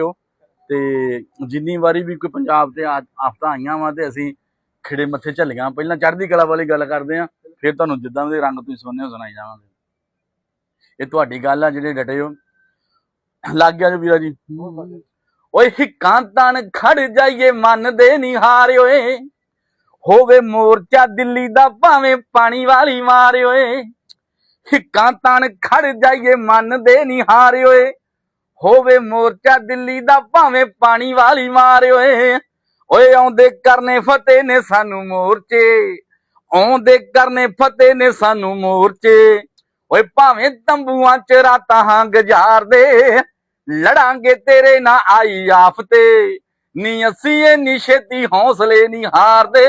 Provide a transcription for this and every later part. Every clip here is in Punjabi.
ਹੋ ਤੇ ਜਿੰਨੀ ਵਾਰੀ ਵੀ ਕੋਈ ਪੰਜਾਬ ਤੇ ਆਫਤਾਂ ਆਈਆਂ ਵਾ ਤੇ ਅਸੀਂ ਖਿੜੇ ਮੱਥੇ ਝੱਲੀਆਂ ਪਹਿਲਾਂ ਚੜ੍ਹਦੀ ਕਲਾ ਵਾਲੀ ਗੱਲ ਕਰਦੇ ਆ, ਫਿਰ ਤੁਹਾਨੂੰ ਜਿੱਦਾਂ ਦੇ ਰੰਗ ਤੁਸੀਂ ਸੁਣਨੇ ਹੋ ਸੁਣਾਈ ਜਾਵਾਂਗੇ। ਇਹ ਤੁਹਾਡੀ ਗੱਲ ਆ ਜਿਹੜੇ ਡਟੇ ਹੋ। ਲੱਗ ਗਿਆ ਜੀ ਵੀਰਾ ਜੀ। ਓਏ ਹਿੱਕਾਂ ਤਣ ਖੜ ਜਾਈਏ, ਮਨ ਦੇ ਨਹੀਂ ਓਏ। ਹੋਵੇ ਮੋਰਚਾ ਦਿੱਲੀ ਦਾ ਭਾਵੇਂ ਪਾਣੀ ਵਾਲੀ ਮਾਰੇ ਓਏ। ਹਿੱਕਾਂ ਤਣ ਖੜ ਜਾਈਏ, ਮਨ ਦੇ ਨਹੀਂ ਓਏ। ਹੋਵੇ ਮੋਰਚਾ ਦਿੱਲੀ ਦਾ ਭਾਵੇਂ ਪਾਣੀ ਵਾਲੀ ਮਾਰੇ ਓਏ। ਓਏ ਆਉਂਦੇ ਕਰਨੇ ਫਤਿਹ ਨੇ ਸਾਨੂੰ ਮੋਰਚੇ। ਆਉਂਦੇ ਕਰਨੇ ਫਤਿਹ ਨੇ ਸਾਨੂੰ ਮੋਰਚੇ। ਓਏ ਭਾਵੇਂ ਤੰਬੂਆਂ ਚ ਰਾਤਾਂ ਹਾਂ ਗੁਜ਼ਾਰਦੇ ਲੜਾਂਗੇ ਤੇਰੇ ਨਾਲ ਆਈ ਆਫਤੇ। ਨੀ ਅਸੀਂ ਇਹ ਨੀ ਛੇਤੀ ਹੌਸਲੇ ਨਹੀਂ ਹਾਰਦੇ,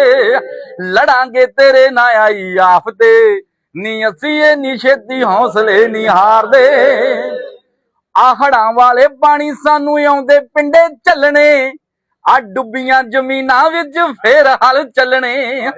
ਲੜਾਂਗੇ ਤੇਰੇ ਨਾਲ ਆਈ ਆਫਤੇ। ਨੀ ਅਸੀਂ ਇਹ ਨੀ ਛੇਤੀ ਹੌਸਲੇ ਨਹੀਂ ਹਾਰਦੇ। ਆਹੜਾਂ ਵਾਲੇ ਪਾਣੀ ਸਾਨੂੰ ਆਉਂਦੇ ਪਿੰਡੇ ਚੱਲਣੇ ਆ ਡੁੱਬੀਆਂ ਜ਼ਮੀਨਾਂ ਵਿੱਚ ਫੇਰ ਹਲ ਚੱਲਣੇ।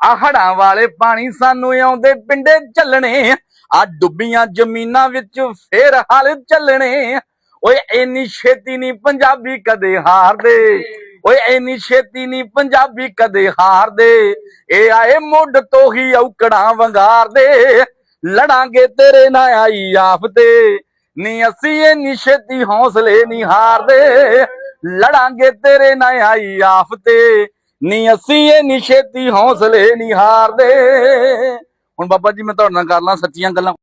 ਆਹੜਾਂ ਵਾਲੇ ਪਾਣੀ ਸਾਨੂੰ ਆਉਂਦੇ ਪਿੰਡੇ ਚੱਲਣੇ ਆ ਡੁੱਬੀਆਂ ਜ਼ਮੀਨਾਂ ਵਿੱਚ ਫੇਰ ਹਲ ਚੱਲਣੇ। ਓਏ ਇੰਨੀ ਛੇਤੀ ਨਹੀਂ ਪੰਜਾਬੀ ਕਦੇ ਹਾਰਦੇ, ਓਏ ਇੰਨੀ ਛੇਤੀ ਨਹੀਂ ਪੰਜਾਬੀ ਕਦੇ ਹਾਰਦੇ। ਇਹ ਆਏ ਮੁੱਢ ਤੋਂ ਹੀ ਔਕੜਾਂ ਵੰਗਾਰਦੇ, ਲੜਾਂਗੇ ਤੇਰੇ ਨਾਲ ਆਈ ਆਫਤੇ। ਨੀ ਅਸੀਂ ਇਹ ਛੇਤੀ ਹੌਸਲੇ ਨਹੀਂ ਹਾਰਦੇ। ਲੜਾਂਗੇ ਤੇਰੇ ਨਾਲ ਆਈ ਆਫਤੇ ਨੀ ਅਸੀਂ ਇਹ ਛੇਤੀ ਹੌਸਲੇ ਨਹੀਂ ਹਾਰਦੇ। ਹੁਣ ਬਾਬਾ ਜੀ ਮੈਂ ਤੁਹਾਡੇ ਨਾਲ ਕਰ ਲਾਂ ਸੱਚੀਆਂ ਗੱਲਾਂ।